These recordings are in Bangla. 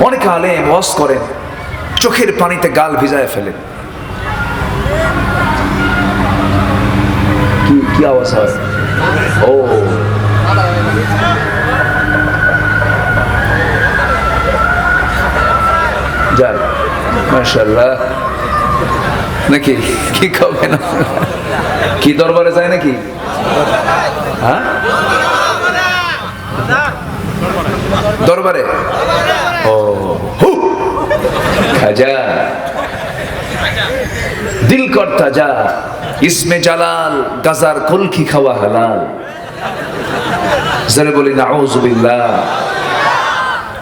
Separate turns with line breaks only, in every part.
অনেক আলেম ওয়াজ করেন, চোখের পানিতে গাল ভিজায় ফেলেন। কি কি আওয়াজ হয়? ও। যাক মাশাল্লাহ নাকি, কি খাবে না কি দরবারে যায় নাকি? হ্যাঁ? দরবারে? খাজা। দিল করতা যা, ইসমে জালাল, গাজার কলকি খাওয়া হালাল। যারা বলি নাউজুবিল্লাহ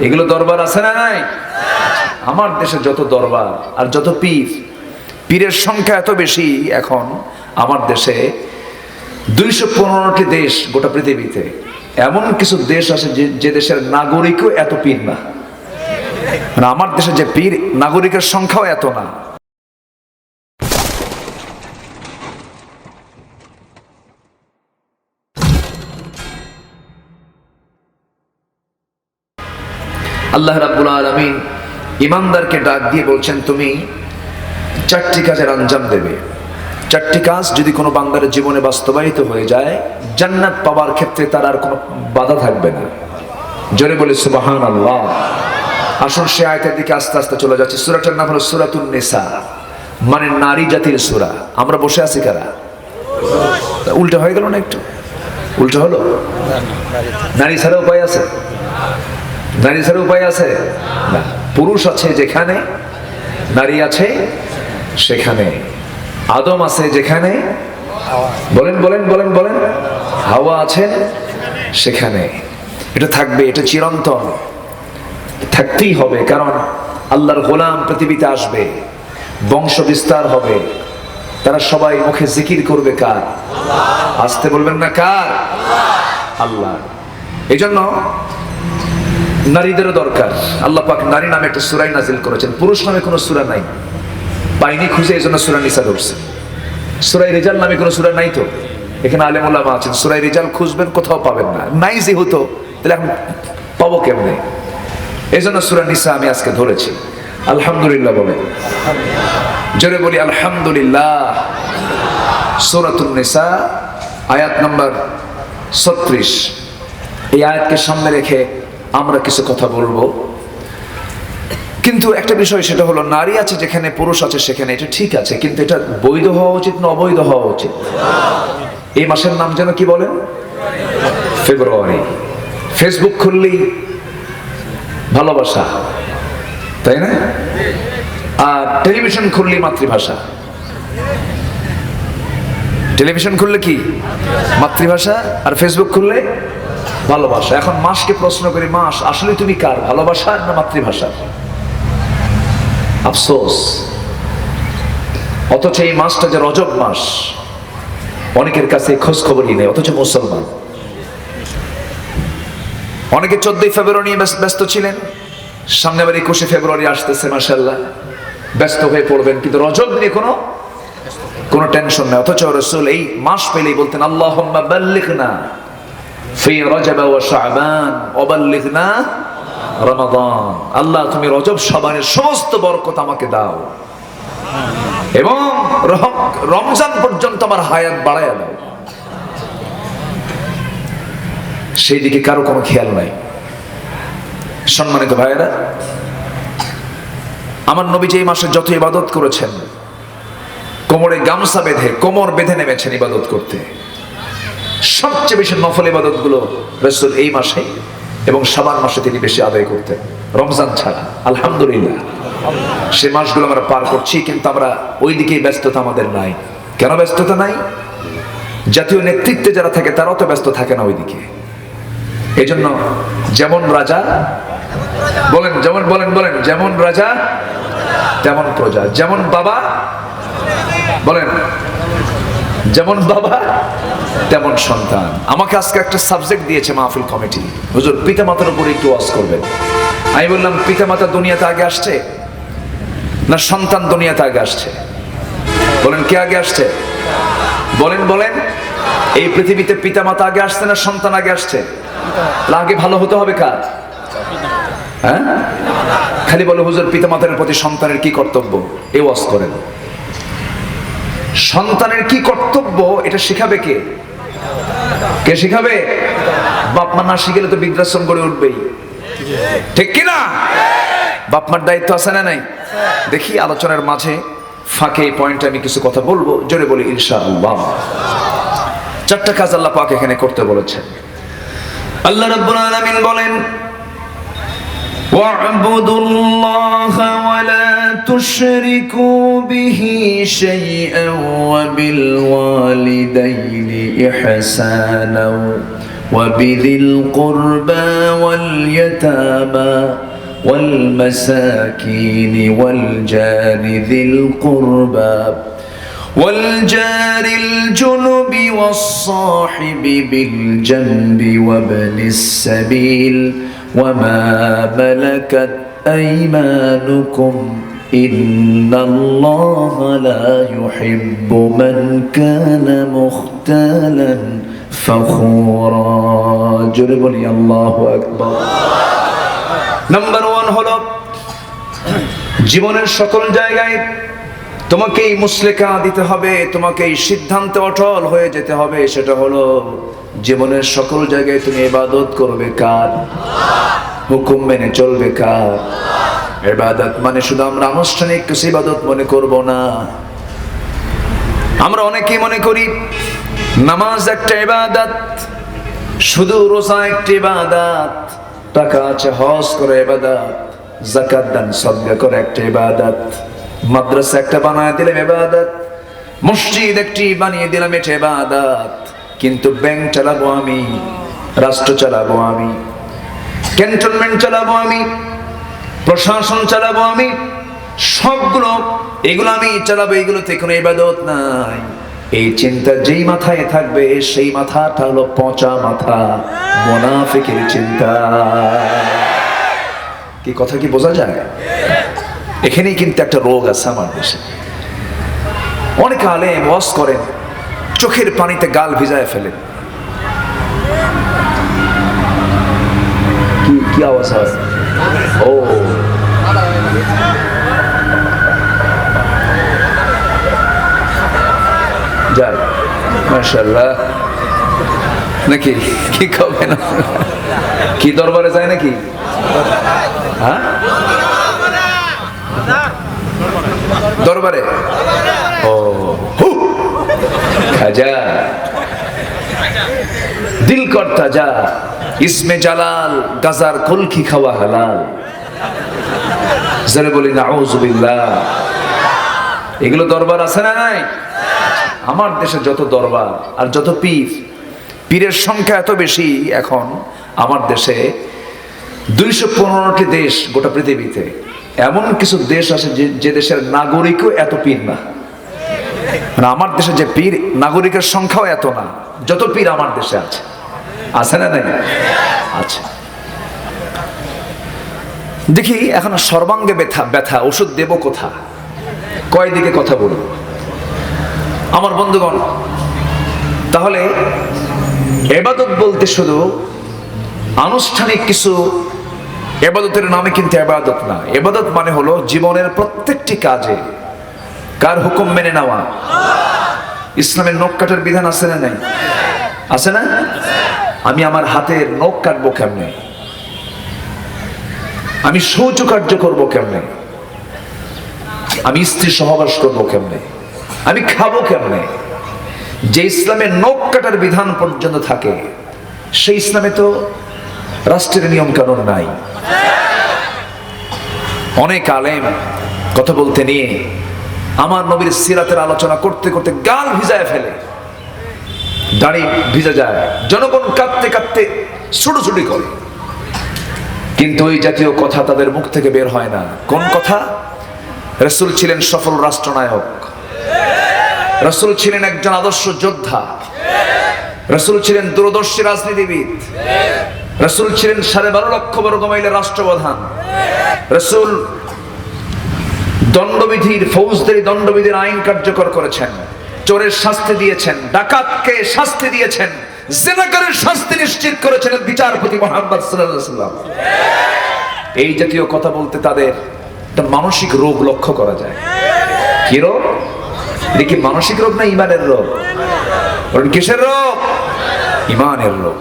এগুলো দরবার আছে না নাই? আমার দেশে যত দরবার আর যত পীর, পীরের সংখ্যা এত বেশি এখন আমার দেশে দুইশো পনেরোটি দেশ গোটা পৃথিবীতে। এমন কিছু দেশ আছে যে দেশের নাগরিকও এত পীর না। মানে আমার দেশে যে পীর, নাগরিকের সংখ্যাও এত না। আল্লাহ রাব্বুল আলামিন ইমানদারকে ডাক দিয়ে বলছেন, তুমি চারটি কাজের আঞ্জাম দেবে। চারটি কাজ যদি কোনো বান্দার জীবনে বাস্তবায়িত হয়ে যায়, জান্নাত পাওয়ার ক্ষেত্রে তার আর কোনো বাধা থাকবে না। জোরে বলে সুবাহান আল্লাহ আসুন সে আয়তের দিকে আস্তে আস্তে চলে যাচ্ছে। সুরাটার নাম হলো সুরাতুন নেশা মানে নারী জাতির সুরা। আমরা বসে আছি কারা? উল্টো হয়ে গেল না একটু? উল্টো হলো? নারী ছাড়া উপায় আছে? নারী ছাড়া উপায় আছে? না। পুরুষ আছে যেখানে, নারী আছে সেখানে। আদম আছে যেখানে, বলেন বলেন বলেন বলেন। হাওয়া আছে সেখানে। এটা থাকবে, এটা চিরন্তন। থাকতেই হবে, কারণ আল্লাহর গোলাম পৃথিবীতে আসবে, বংশ বিস্তার হবে। তারা সবাই মুখে জিকির করবে কার? আসতে বলবেন না কার? আল্লাহ। এই জন্য নারীদেরও দরকার। আল্লাহ পাক নারী নামে একটা সুরাই নাজিল করেছেন, পুরুষ নামে কোনো সুরা নাই। পাইনি খুঁজে এই জন্য সুরা নিসা ধরছে। সুরাই রেজাল নামে কোনো সুরা নাই তো? এখানে আলেমুল্লামা আছেন সুরাই রেজাল খুঁজবেন, কোথাও পাবেন না। নাই যেহেতু, তাহলে এখন পাবো কেমনে? এই জন্য সুরা নিসা আমি আজকে ধরেছি। আলহামদুলিল্লাহ বলে জোরে বলি আলহামদুলিল্লাহ। সুরাতুন নিসা, আয়াত নাম্বার ছত্রিশ। এই আয়াতকে সামনে রেখে আমরা কিছু কথা বলব। কিন্তু একটা বিষয় সেটা হলো, নারী আছে যেখানে, পুরুষ আছে সেখানে, এটা ঠিক আছে, কিন্তু এটা বৈধ হওয়া উচিত না অবৈধ হওয়া উচিত? এই মাসের নাম যেন কি বলেন? ফেব্রুয়ারি। ফেসবুক খুললেই ভালোবাসা, তাই না? আর টেলিভিশন খুললি মাতৃভাষা। টেলিভিশন খুললে কি? মাতৃভাষা। আর ফেসবুক খুললে ভালোবাসা। এখন মাসকে প্রশ্ন করি, মাস, আসলে তুমি কার? ভালোবাসা না মাতৃভাষা? আফসোস। অথচ এই মাসটা যে রজব মাস, অনেকের কাছে খোঁজ খবরই নেই, অথচ মুসলমান। অনেকে চোদ্দই ফেব্রুয়ারি নিয়ে ব্যস্ত- ছিলেন। সামনে আবার একুশে ফেব্রুয়ারি আসতেছে মাসাল্লাহ ব্যস্ত হয়ে পড়বেন, কিন্তু রজব নিয়ে কোনো কোনো টেনশন নেই। অথচ রসুল এই মাস পেলেই বলতেন আল্লাহ বাল্লিগনা ফি রজব ওয়া শাবান ওয়াবাল্লিগনা রমাদান। আল্লাহ, তুমি রজব, শাবানের সমস্ত বরকত আমাকে দাও। এবং রম- রমজান পর্যন্ত আমার হায়াত বাড়ায় দাও। সেই দিকে কারও কোনো খেয়াল নাই। সম্মানিত ভাইয়েরা, আমার নবী যে এই মাসে যত ইবাদত করেছেন, কোমরে গামছা বেঁধে, কোমর বেঁধে নেমেছেন ইবাদত করতে, সবচেয়ে বেশি নফল ইবাদতগুলো এই মাসে এবং সাবান মাসে তিনি বেশি আদায় করতেন, রমজান ছাড়া, আলহামদুলিল্লাহ। সে মাসগুলো আমরা পার করছি, কিন্তু আমরা ওই দিকেই ব্যস্ততা আমাদের নাই। কেন ব্যস্ততা নাই? জাতীয় নেতৃত্বে যারা থাকে, তারাও তো ব্যস্ত থাকে না ওইদিকে এই জন্য যেমন রাজা, বলেন, যেমন, বলেন বলেন, যেমন রাজা, তেমন প্রজা। যেমন বাবা, বলেন, যেমন বাবা, তেমন সন্তান। আমাকে আজকে একটা সাবজেক্ট দিয়েছে মাহফিল কমিটি। হুজুর পিতা মাতার উপরে একটু ওয়াজ করবেন। আমি বললাম পিতা মাতা দুনিয়াতে আগে আসছে? না সন্তান দুনিয়াতে আগে আসছে? বলেন, কে আগে আসছে? বলেন বলেন, এই পৃথিবীতে পিতা মাতা আগে আসছে না সন্তান আগে আসছে? আগে ভালো হতে হবে কার? হ্যাঁ? খালি বলে, হুজুর, পিতামাতার প্রতি সন্তানের কি কর্তব্য? এ ওয়াজ করেন। সন্তানের কি কর্তব্য? এটা শিখাবে কে? কে শিখাবে? বাপ মা না শিখেলে তো বৃদ্ধাশ্রম গড়ে উঠবেই। ঠিক কি না? বাপ মার দায়িত্ব আছে না নাই? দেখি আলোচনার মাঝে ফাঁকে এই পয়েন্টে আমি কিছু কথা বলব, জোরে বলি, ইনশাআল্লাহ। চারটা কাজ আল্লাহ পাক এখানে করতে বলেছেন। আল্লাহ রাব্বুল আলামিন বলেন واعبدوا الله ولا تشركوا به شيئا وبالوالدين إحسانا وبذي القربى واليتامى والمساكين والجار ذي القربى والجار الجنب والصاحب بالجنب وابن السبيل وما ملكت أيمانكم إن الله لا يحب من كان مختالا فخورا جرب لي الله أكبر নাম্বার ওয়ান হলো জীবনের সকল জায়গায় তোমাকে এই মুসলেকা দিতে হবে তোমাকে এই সিদ্ধান্তে অটল হয়ে যেতে হবে, সেটা হলো জীবনের সকল জায়গায় তুমি ইবাদত করবে কার? হুকুম মেনে চলবে কার? এবাদত মানে শুধু আমরা আনুষ্ঠানিক কিছু ইবাদত মনে করব না। আমরা অনেকেই মনে করি নামাজ একটা ইবাদত, শুধু রোজা একটি ইবাদত, টাকা আছে, হজ করে ইবাদত জাকাত দান, সদকা করে একটা ইবাদত। মাদ্রাসা একটা বানায় দিলাম ইবাদত মসজিদ একটি বানিয়ে দিলাম এটা ইবাদত কিন্তু ব্যাংক চালাবো আমি, রাষ্ট্র চালাবো আমি ক্যান্টনমেন্ট চালাবো আমি, প্রশাসন চালাবো আমি, সবগুলো, এগুলো আমি চালাবো এগুলোতে কোনো ইবাদত নাই। এই চিন্তা যেই মাথায় থাকবে, সেই মাথাটা হলো পচা মাথা, মোনাফিকের চিন্তা। কি কথা কি বোঝা যায়? এখানেই কিন্তু একটা রোগ আছে আমার দেশে। অনেক আলে ওয়াজ করেন, চোখের পানিতে গাল ভিজায় ফেলেন। কি কি আওয়াজ হয়? ও। যাক মাশাল্লাহ নাকি? কি কবে না কি দরবারে যায় নাকি? হ্যাঁ? দরবারে। দিল করতা যা, ইসমে জালাল, গাজার কলকি খাওয়া হালাল। জরে বলি না এগুলো দরবার আছে না নাই? আমার দেশে যত দরবার আর যত পীর, পীরের সংখ্যা এত বেশি এখন আমার দেশে দুইশো পনেরোটি দেশ গোটা পৃথিবীতে। এমন কিছু দেশ আছে যে দেশের নাগরিকও এত পীর না। মানে আমার দেশে যে পীর, নাগরিকের সংখ্যাও এত না, যত পীর আমার দেশে আছে। আছে না নাই? আছে। দেখি, এখন সর্বাঙ্গে ব্যথা ব্যথা, ওষুধ দেব কোথা? কয় দিকে কথা বলব? আমার বন্ধুগণ, তাহলে এবাদত বলতে শুধু আনুষ্ঠানিক কিছু এবাদতের নামে কিন্তু এবাদত না। এবাদত মানে হলো জীবনের প্রত্যেকটি কাজে কার হুকুম মেনে নেওয়া। ইসলামের নখ কাটার বিধান আছে না নাই? আছে না? আমি আমার হাতের নখ কাটবো কেমনে? আমি শৌচ কার্য করব কেমনে? আমি স্ত্রী সহবাস করব কেমনে? আমি খাব কেমনে? যে ইসলামের নখ কাটার বিধান পর্যন্ত থাকে, সেই ইসলামে তো রাষ্ট্রের নিয়ম কানুন নাই। অনেক আলেম কথা বলতে নিয়ে আমার নবীর সিরাতের আলোচনা করতে করতে গাল ভিজায় ফেলে। দাড়ি ভিজে যায়। জনগণ কাঁদতে কাঁদতে ছুটোছুটি করে। কিন্তু ওই জাতীয় কথা তাদের মুখ থেকে বের হয় না। কোন কথা? রসুল ছিলেন সফল রাষ্ট্রনায়ক। রসুল ছিলেন একজন আদর্শ যোদ্ধা। রসুল ছিলেন দূরদর্শী রাজনীতিবিদ। রসুল ছিলেন সাড়ে বারো লক্ষ বর্গ মাইলের রাষ্ট্রপ্রধান। রসুল দণ্ডবিধির, ফৌজদারি দণ্ডবিধির আইন কার্যকর করেছেন। চোরের শাস্তি দিয়েছেন, ডাকাতকে শাস্তি দিয়েছেন, জেনাকারের শাস্তি নিশ্চিত করেছেন বিচারপতি মোহাম্মদ ওয়াসাল্লাম। এই জাতীয় কথা বলতে তাদের একটা মানসিক রোগ লক্ষ্য করা যায়। কি রোগ? দেখি মানসিক রোগ না ইমানের রোগ? কিসের রোগ? ইমানের রোগ।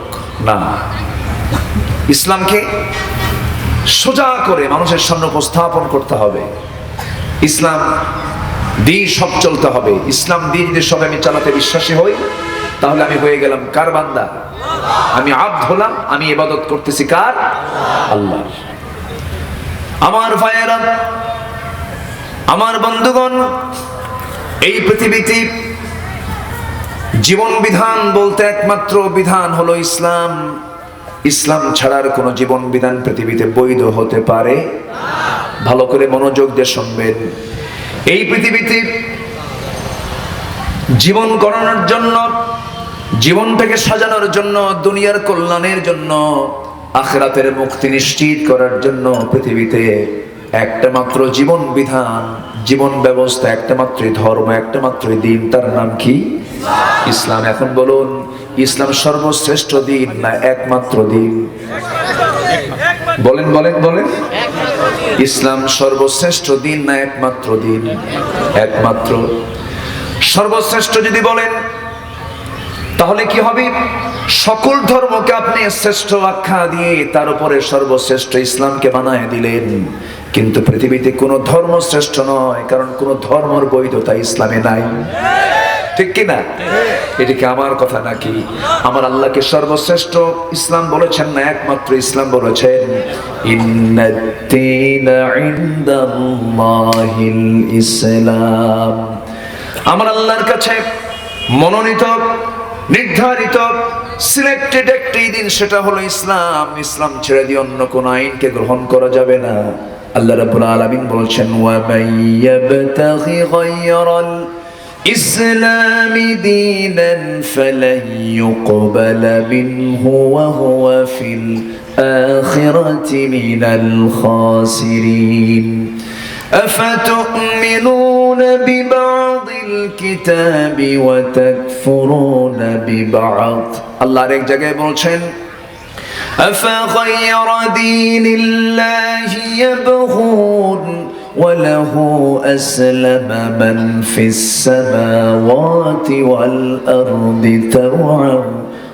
না ইসলামকে সোজা করে মানুষের সামনে উপস্থাপন করতে হবে। ইসলাম দিন সব চলতে হবে। ইসলাম দিন যদি সব আমি চালাতে বিশ্বাসী হই, তাহলে আমি হয়ে গেলাম কার বান্দা? আমি আব্দ হলাম, আমি ইবাদত করতেছি কার? আল্লাহ। আমার ভাইয়েরা, আমার বন্ধুগণ, এই পৃথিবীতে জীবন বিধান বলতে একমাত্র বিধান হলো ইসলাম। ইসলাম ছাড়ার কোন জীবন বিধান পৃথিবীতে বৈধ হতে পারে? ভালো করে মনোযোগ দিয়ে শুনবেন। এই পৃথিবীতে জীবন গড়ানোর জন্য, জীবনটাকে সাজানোর জন্য, দুনিয়ার কল্যাণের জন্য, আখরাতের মুক্তি নিশ্চিত করার জন্য পৃথিবীতে একটা মাত্র জীবন বিধান জীবন ব্যবস্থা, একটা মাত্রই ধর্ম, একটা মাত্রই দিন, তার নাম কি? ইসলাম। এখন বলুন, ইসলাম সর্বশ্রেষ্ঠ দিন না একমাত্র দিন? বলেন বলেন বলেন। ইসলাম সর্বশ্রেষ্ঠ দিন না একমাত্র দিন? একমাত্র। সর্বশ্রেষ্ঠ যদি বলেন, তাহলে কি হবে? সকল ধর্মকে আপনি শ্রেষ্ঠ আখ্যা দিয়ে তার উপরে সর্বশ্রেষ্ঠ ইসলামকে বানায় দিলেন। কিন্তু পৃথিবীতে কোনো ধর্ম শ্রেষ্ঠ নয়, কারণ কোনো ধর্মের বৈধতা ইসলামে নাই। ঠিক কিনা? এটা কি আমার কথা নাকি? আমার আল্লাহকে সর্বশ্রেষ্ঠ ইসলাম বলেছেন না, একমাত্র ইসলাম বলেছেন ইসলাম। আমার আল্লাহর কাছে মনোনীত, নির্ধারিত সিলেক্টেড একটি দিন, সেটা হলো ইসলাম। ইসলাম ছেড়ে দিয়ে অন্য কোন আইনকে গ্রহণ করা যাবে না। আল্লাহ রাব্বুল আলামিন বলছেন, ওয়া মাইয়াবতাগি গায়রাল الإسلام دينا فلن يقبل منه وهو في الآخرة من الخاسرين. أفتؤمنون ببعض الكتاب وتكفرون ببعض؟ الله عليك جاكي بولشن. أفغير دين الله يبغون وله أسلم من في السماوات والأرض طوعا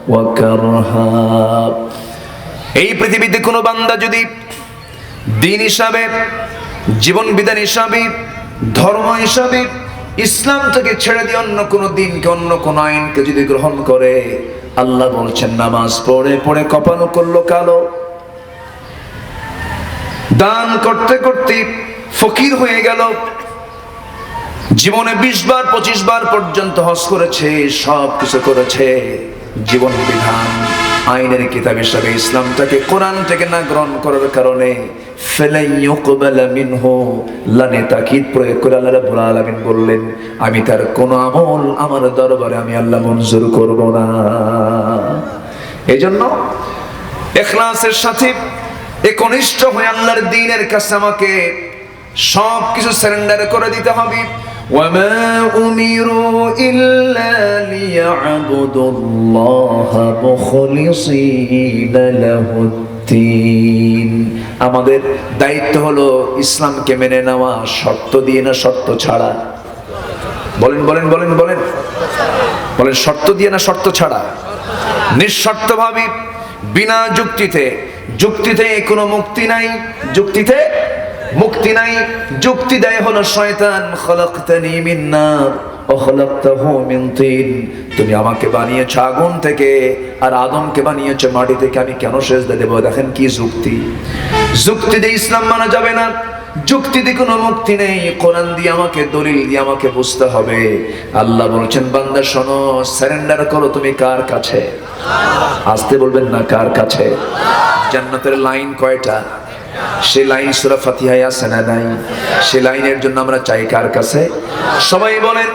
وكرها এই পৃথিবীতে কোনো বান্দা যদি দিন হিসাবে জীবন বিধান হিসাবে ধর্ম হিসাবে ইসলাম থেকে ছেড়ে দিয়ে অন্য কোনো দিনকে অন্য কোনো আইনকে যদি গ্রহণ করে আল্লাহ বলছেন নামাজ পড়ে পড়ে কপাল করলো কালো দান করতে করতে ফকির হয়ে গেল। জীবনে বিশ বার, পঁচিশ বার পর্যন্ত হস করেছে, সব কিছু করেছে। জীবন বিধান, আইনের কিতাব হিসাবে ইসলামটাকে কোরআন থেকে না গ্রহণ করার কারণে প্রয়োগ করে আল্লাহ রাব্বুল আলামিন বললেন, আমি তার কোন আমল আমার দরবারে আমি আল্লাহ মঞ্জুর করব না। এজন্য এখলাসের সাথে একনিষ্ঠ হয়ে আল্লাহর দ্বীনের কাছে আমাকে সব কিছু সারেন্ডার করে দিতে হবে وما أمروا إلا ليعبدوا الله مخلصين له الدين আমাদের দায়িত্ব হলো ইসলামকে মেনে নেওয়া শর্ত দিয়ে না শর্ত ছাড়া বলেন বলেন বলেন বলেন বলেন শর্ত দিয়ে না শর্ত ছাড়া নিঃশর্তভাবে বিনা যুক্তিতে যুক্তিতে কোনো মুক্তি নাই যুক্তিতে মুক্তি নাই, যুক্তি দেয় হলো শয়তান, খলাকতানি মিন নার তুমি আমাকে বানিয়েছো আগুন থেকে, আর আদমকে বানিয়েছো মাটি থেকে। আমি কেন সেজদা দেব? দেখেন কি যুক্তি। যুক্তি দিয়ে ইসলাম মানা যাবে না। যুক্তি দিয়ে কোনো মুক্তি নেই। কোরআন দিয়ে আমাকে, দলিল দিয়ে আমাকে বুঝতে হবে। আল্লাহ বলছেন, বান্দা, শোনো, সারেন্ডার করো তুমি কার কাছে? আসতে বলবেন না, কার কাছে? জান্নাতের লাইন কয়টা? সে লাইন সুরা ফাতিহায় আছে না নাই সে লাইনের জন্য আমরা চাই কার কাছে সবাই বলেন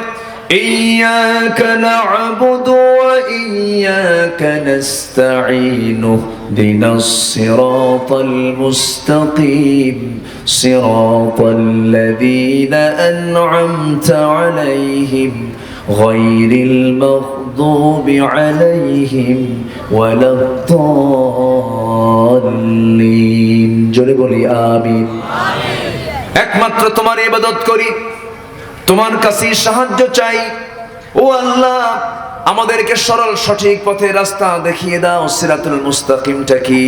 إياك نعبد وإياك نستعين اهدنا الصراط المستقيم صراط الذين أنعمت عليهم غير المغضوب عليهم ولا الضالين দলিন জোরে বলি আমি একমাত্র তোমার ইবাদত করি। তোমার কাছে সাহায্য চাই। ও আল্লাহ, আমাদেরকে সরল সঠিক পথে রাস্তা দেখিয়ে দাও। সিরাতুল মুস্তাকিমটা কি?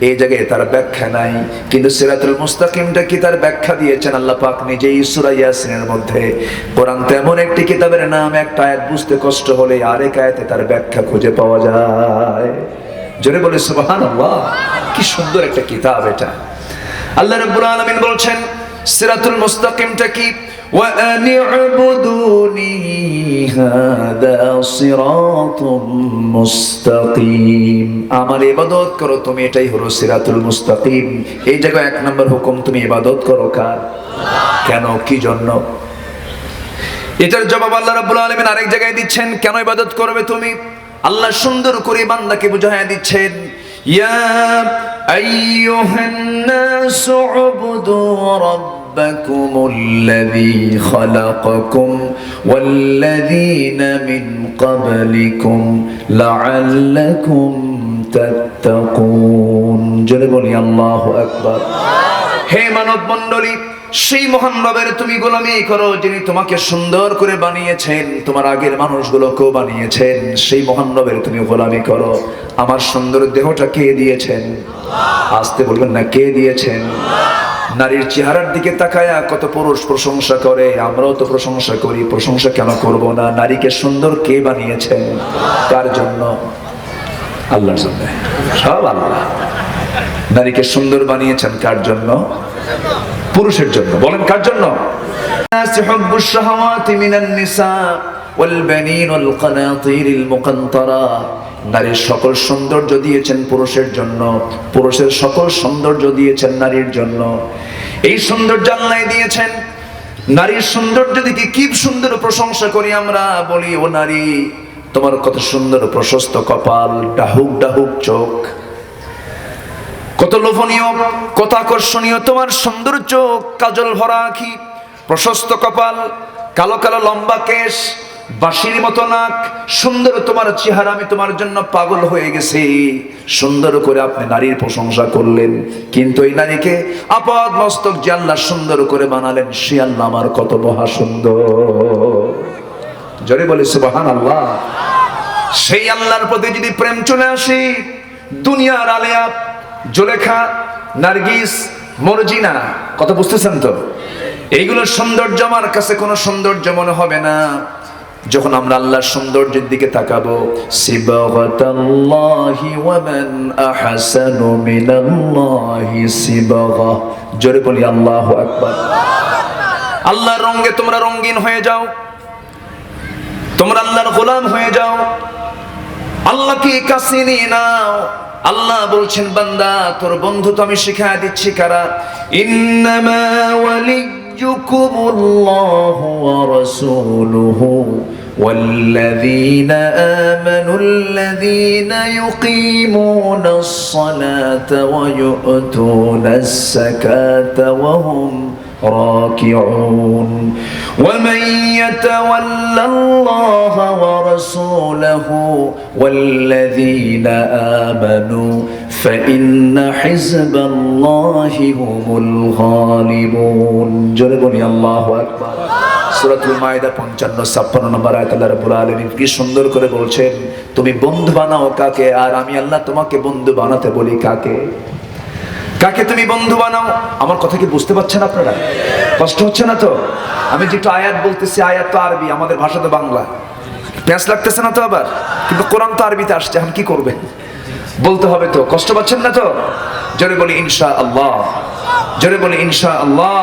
এই জায়গায় তার ব্যাখ্যা নাই। কিন্তু সিরাতুল মুস্তাকিমটা কি তার ব্যাখ্যা দিয়েছেন? আল্লাহ পাক নিজেই সূরা ইয়াসিনের মধ্যে। কোরআন তেমন একটি কিতাবের নাম, একটা আয়াত বুঝতে কষ্ট হলে আরেক আয়াতে তার ব্যাখ্যা খুঁজে পাওয়া যায়। জোরে বলে সুবহানাল্লাহ কি সুন্দর একটা কিতাব এটা আল্লাহ রাব্বুল আলামিন বলছেন সিরাতুল মুস্তাকিমটা কি وأن اعبدوني هذا صراط মুস্তাকিম আমার ইবাদত করো তুমি এটাই হলো সিরাতুল মুস্তাকিম এই জায়গায় এক নম্বর হুকুম তুমি ইবাদত করো কার কেন কি জন্য এটার জবাব আল্লাহ রাব্বুল আলামিন আরেক জায়গায় দিচ্ছেন কেন ইবাদত করবে তুমি আল্লাহ সুন্দর করে বান্দাকে বুঝাইয়া দিচ্ছেন, ইয়া আইয়ুহান নাসু উবুদু রাব্বাকুম আল্লাযী খালাকাকুম ওয়াল্লাযীনা মিন হে মানব সেই মহান রবের তুমি গোলামি করো, যিনি তোমাকে সুন্দর করে বানিয়েছেন, তোমার আগের মানুষগুলোকেও বানিয়েছেন, সেই মহান রবের তুমি গোলামি করো। আমার সুন্দর দেহটা কে দিয়েছেন? আসতে বলবেন না, কে দিয়েছেন? নারীর চেহারার দিকে তাকায়া কত পুরুষ প্রশংসা করে, আমরাও তো প্রশংসা করি, প্রশংসা কেন করব না? নারীকে সুন্দর কে বানিয়েছেন? কার জন্য? আল্লাহর জন্য। সব আল্লাহ। নারীকে সুন্দর বানিয়েছেন কার জন্য? পুরুষের জন্য। বলেন কার জন্য? নারীর সকল সৌন্দর্য দিয়েছেন পুরুষের জন্য। পুরুষের সকল সৌন্দর্য দিয়েছেন নারীর জন্য। এই সৌন্দর্য আল্লাহ দিয়েছেন। নারীর সৌন্দর্য দেখে কি সুন্দর প্রশংসা করি আমরা বলি ও নারী তোমার কত সুন্দর প্রশস্ত কপাল ডাহুক ডাহুক চোখ। কত লোভনীয়, কত আকর্ষণীয়, তোমার সুন্দর চোখ কাজল ভরা আখি, প্রশস্ত কপাল, কালো কালো লম্বা কেশ, বাঁশির মতো নাক, সুন্দর তোমার চেহারা, আমি তোমার জন্য পাগল হয়ে গেছি। সুন্দর করে আপনি নারীর প্রশংসা করলেন, কিন্তু এই নারীকে আপাদ মস্তক যে আল্লাহ সুন্দর করে বানালেন, সে আল্লাহ আমার কত মহা সুন্দর। জোরে বলে সুবাহান আল্লাহ সেই আল্লাহর প্রতি যদি প্রেম চলে আসে, দুনিয়ার আলেয়া জোলেখা, নার্গিস, মরজিনা, কথা বুঝতেছেন তো? এইগুলো সৌন্দর্য আমার কাছে কোনো সৌন্দর্য মনে হবে না। যখন আমরা আল্লাহর সৌন্দর্যের দিকে তাকাবো জোরে বলি, আল্লাহ আকবার। আল্লাহর রঙে তোমরা রঙিন হয়ে যাও। তোমরা আল্লাহর গোলাম হয়ে যাও। আল্লাহকে কাছে নিয়ে নাও আল্লাহ বলছেন বান্দা তোর বন্ধু তো আমি শিখায় দিচ্ছি কারা ইন্নামা ওয়ালিয়ুকুমুল্লাহু ওয়া রাসূলুহু والذين آمنوا الذين يقيمون الصلاة ويؤتون الزكاة وهم راكعون ومن يتول الله ورسوله والذين آمنوا فإن حزب الله هم الغالبون جربني الله أكبر সুরাতুল মায়দা পঞ্চান্ন ছাপ্পান্ন নম্বর আয়াত আল্লাহ রাব্বুল আলামিন কি সুন্দর করে বলছেন তুমি বন্ধু বানাও কাকে আর আমি আল্লাহ তোমাকে বন্ধু বানাতে বলি কাকে কাকে তুমি বন্ধু বানাও? আমার কথা কি বুঝতে পারছেন আপনারা? কষ্ট হচ্ছে না তো? আমি যেটা আয়াত বলতেছি, আয়াত তো আরবি, আমাদের ভাষা তো বাংলা। প্যাঁচ লাগতেছে না তো আবার? কিন্তু কোরআন তো আরবিতে আসছে, এখন কি করবে? বলতে হবে তো, কষ্ট পাচ্ছেন না তো? জোরে বলি ইনশা আল্লাহ জোরে বলি ইনশা আল্লাহ